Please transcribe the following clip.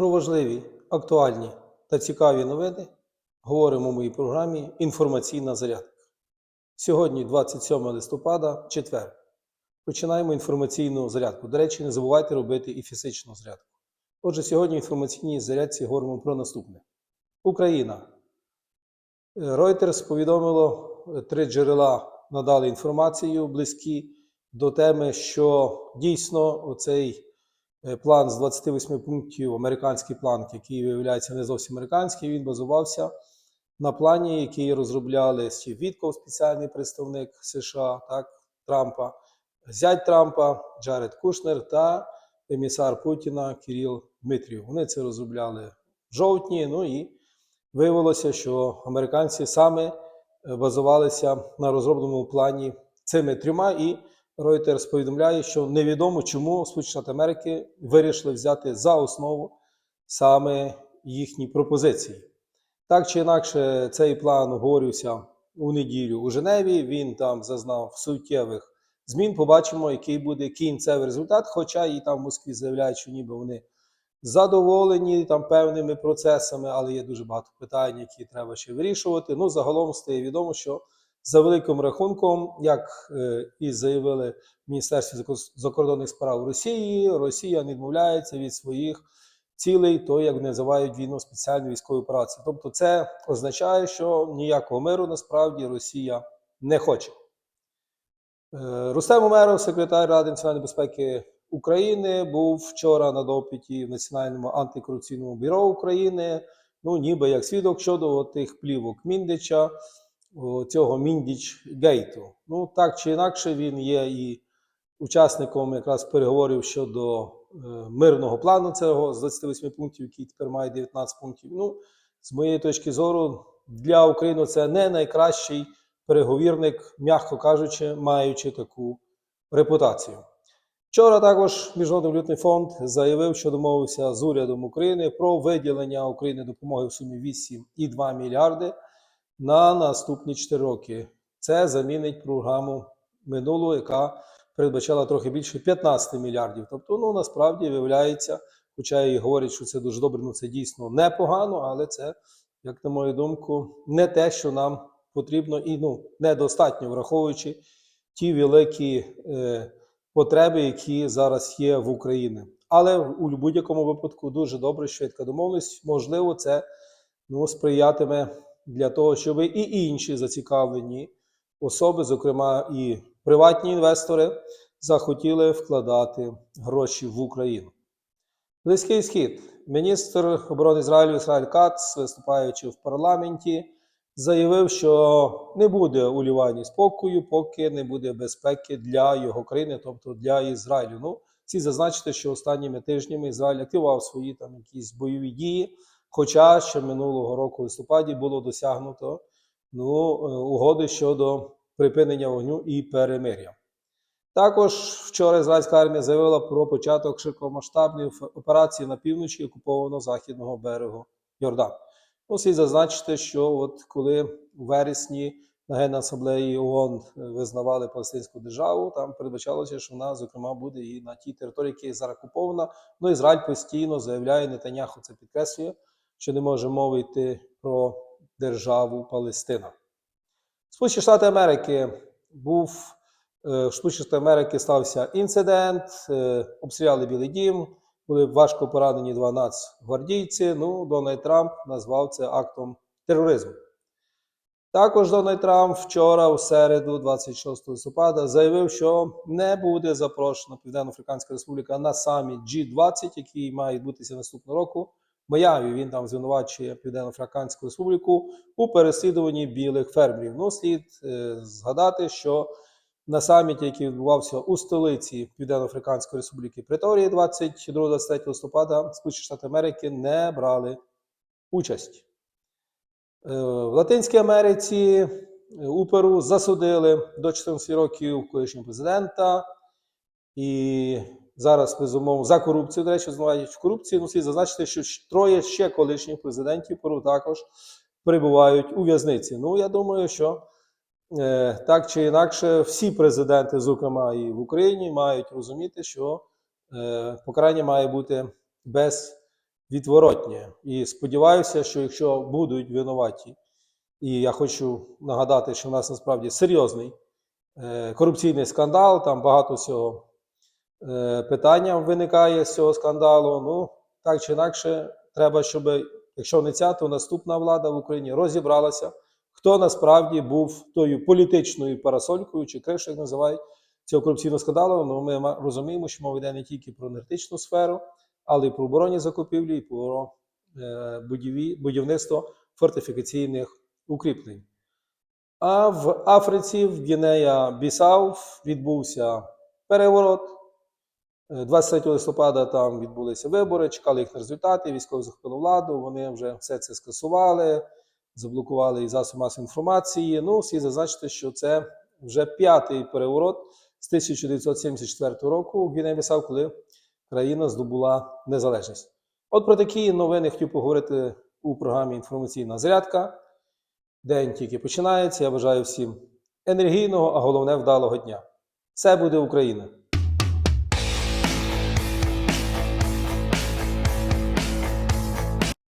Про важливі, актуальні та цікаві новини говоримо в моїй програмі Інформаційна зарядка. Сьогодні, 27 листопада, четвер. Починаємо інформаційну зарядку. До речі, не забувайте робити і фізичну зарядку. Отже, сьогодні в інформаційній зарядці говоримо про наступне: Україна. Е, Reuters повідомило, е, три джерела надали інформацію близькі до теми, що дійсно оцей план з 28 пунктів, американський план, який виявляється не зовсім американський, він базувався на плані, який розробляли Стів Вітков, спеціальний представник США, так, Трампа, зять Трампа, Джаред Кушнер та емісар Путіна Кирил Дмитрів. Вони це розробляли в жовтні. Ну і виявилося, що американці саме е, базувалися на розробленому плані цими трьома. І Reuters повідомляє, що невідомо, чому Сполучені Штати Америки вирішили взяти за основу саме їхні пропозиції. Так чи інакше, цей план оговорювався у неділю у Женеві. Він там зазнав суттєвих змін. Побачимо, який буде кінцевий результат. Хоча і там в Москві заявляють, що ніби вони задоволені там певними процесами, але є дуже багато питань, які треба ще вирішувати. Ну, загалом стає відомо, що за великим рахунком, як е, і заявили в Міністерстві закордонних справ Росії, Росія не відмовляється від своїх цілей, то як називають війну спеціальної військової операції. Тобто, це означає, що ніякого миру насправді Росія не хоче. Е, Рустем Умеров, секретар Ради національної безпеки України, був вчора на допиті в Національному антикорупційному бюро України. Ну, ніби як свідок щодо тих плівок Міндича, цього Міндіч Гейту. Ну, так чи інакше, він є і учасником якраз переговорів щодо е, мирного плану цього з 28 пунктів, який тепер має 19 пунктів. Ну, з моєї точки зору, для України це не найкращий переговірник, м'яко кажучи, маючи таку репутацію. Вчора також Міжнародний валютний фонд заявив, що домовився з урядом України про виділення Україні допомоги в сумі 8,2 мільярди на наступні 4 роки. Це замінить програму минулу, яка передбачала трохи більше 15 мільярдів. Тобто, ну насправді виявляється, хоча і говорять, що це дуже добре, ну це дійсно непогано, але це, як на мою думку, не те, що нам потрібно, і ну недостатньо, враховуючи ті великі е, потреби, які зараз є в Україні. Але у будь-якому випадку дуже добре, що така домовленість. Можливо, це ну, сприятиме для того, щоб і інші зацікавлені особи, зокрема і приватні інвестори, захотіли вкладати гроші в Україну. Близький схід. Міністр оборони Ізраїлю Ісраїль Кац, виступаючи в парламенті, заявив, що не буде у Лівані спокою, поки не буде безпеки для його країни, тобто для Ізраїлю. Ну, ці зазначити, що останніми тижнями Ізраїль активував свої там якісь бойові дії. Хоча ще минулого року в листопаді було досягнуто ну, е, угоди щодо припинення вогню і перемир'я. Також вчора ізраїльська армія заявила про початок широкомасштабної операції на півночі окупованого західного берегу Йордан. Ну, слід зазначити, що от коли у вересні на Генасамблеї ООН е, визнавали Палестинську державу, там передбачалося, що вона, зокрема, буде і на тій території, яка є зараз окупована. Ну, Ізраїль постійно заявляє, Нетаняху це підкреслює, що не може мови йти про державу Палестина. Сполучені Штати Америки був е, в Сполучених Штатах Америки стався інцидент, е, обстріляли Білий Дім, були важко поранені два нацгвардійці. Ну, Дональд Трамп назвав це актом тероризму. Також Дональд Трамп вчора, у середу, 26 листопада, заявив, що не буде запрошена Південно-Африканська Республіка на саміт G20, який має відбутися наступного року. Майамі він там звинувачує Південно-Африканську Республіку у переслідуванні білих фермерів. Ну, слід е, згадати, що на саміті, який відбувався у столиці Південно-Африканської Республіки Преторії 22-23 листопада, Сполучені Штати Америки не брали участь. Е, В Латинській Америці е, у Перу засудили до 14 років колишнього президента. І зараз, безумовно, за корупцію, до речі, звинувачують в корупції. Ну, слід зазначити, що троє ще колишніх президентів Перу також перебувають у в'язниці. Ну, я думаю, що е, так чи інакше, всі президенти, зокрема і в Україні, мають розуміти, що е, покарання має бути без відворотнє. І сподіваюся, що якщо будуть винуваті, і я хочу нагадати, що в нас насправді серйозний е, корупційний скандал, там багато всього питання виникає з цього скандалу. Ну, так чи інакше, треба, щоб, якщо не ця, то наступна влада в Україні розібралася, хто насправді був тою політичною парасолькою чи кришою, як називають цього корупційного скандалу. Ну, ми розуміємо, що мова йде не тільки про енергетичну сферу, але й про оборонні закупівлі, і про е, будівництво фортифікаційних укріплень. А в Африці, в Гінея Бісау, відбувся переворот. Е, 23 листопада там відбулися вибори, чекали їх на результати, військові захопили владу, вони вже все це скасували, заблокували і засоби масової інформації. Ну, всі зазначити, що це вже п'ятий переворот з 1974 року в гвінеї бісау коли країна здобула незалежність. От про такі новини хотів поговорити у програмі Інформаційна зарядка. День тільки починається. Я бажаю всім енергійного, а головне вдалого дня. Все буде Україна!